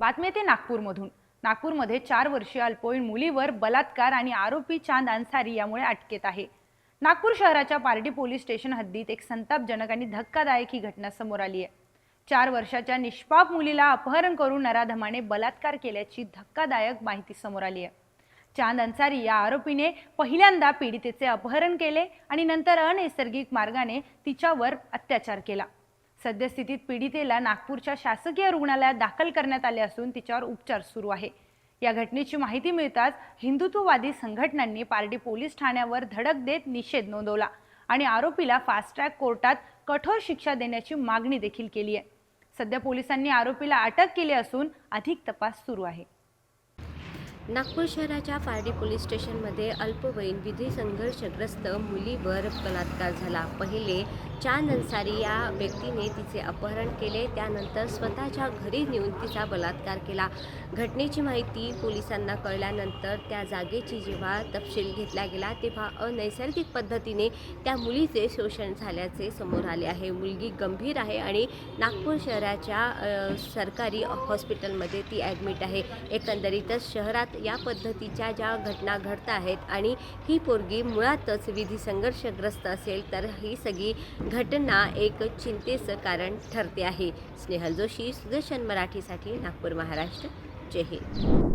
बातमी येते नागपूरमधून. नागपूरमध्ये चार वर्षीय अल्पवयीन मुलीवर बलात्कार आणि आरोपी चांद अन्सारी यामुळे अटकेत आहे. नागपूर शहराच्या पार्टी पोलीस स्टेशन हद्दीत एक संतापजनक आणि धक्कादायक ही घटना समोर आली आहे. चार वर्षाच्या निष्पाप मुलीला अपहरण करून नराधमाने बलात्कार केल्याची धक्कादायक माहिती समोर आली आहे. चांद अन्सारी या आरोपीने पहिल्यांदा पीडितेचे अपहरण केले आणि नंतर अनैसर्गिक मार्गाने तिच्यावर अत्याचार केला. सद्यस्थितीत पीडितेला नागपूरच्या शासकीय रुग्णालयात दाखल करण्यात आले असून तिच्यावर उपचार सुरू आहे. या घटनेची माहिती मिळताच हिंदुत्ववादी संघटनांनी पारडी पोलीस ठाण्यावर धडक देत निषेध नोंदवला आणि आरोपीला फास्ट ट्रॅक कोर्टात कठोर शिक्षा देण्याची मागणी देखील केली आहे. सध्या पोलिसांनी आरोपीला अटक केली असून अधिक तपास सुरू आहे. नागपूर शहराच्या पारडी पोलीस स्टेशनमध्ये अल्पवयीन विधी संघर्षग्रस्त मुलीवर बलात्कार झाला. पहिले चांद अन्सारी या व्यक्तीने तिचे अपहरण केले त्यानंतर स्वतःच्या घरी नेऊन तिचा बलात्कार केला. घटनेची माहिती पोलिसांना कळल्यानंतर त्या जागेची जेव्हा तपशील घेतला गेला तेव्हा अनैसर्गिक पद्धतीने त्या मुलीचे शोषण झाल्याचे समोर आले आहे. मुलगी गंभीर आहे आणि नागपूर शहराच्या सरकारी हॉस्पिटलमध्ये ती ॲडमिट आहे. एकंदरीतच शहरात या पद्धतीच्या ज्या घटना घडत आहेत आणि ही पोरगी मुळातच विधी संघर्षग्रस्त असेल तर ही सगळी घटना एक चिंतेचं कारण ठरते आहे. स्नेहल जोशी सुदर्शन मराठीसाठी नागपूर महाराष्ट्र. जय हिंद.